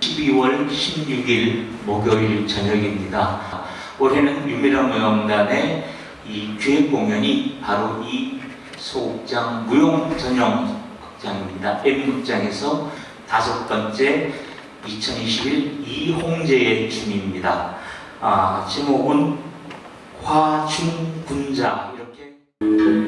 12월 16일 목요일 저녁입니다. 올해는 유미라 무용단의 이 주회 공연이 바로 이 소극장 무용 전용 극장입니다. M극장에서 다섯 번째 2021 이홍재의 춤입니다. 아, 제목은 화충군자 이렇게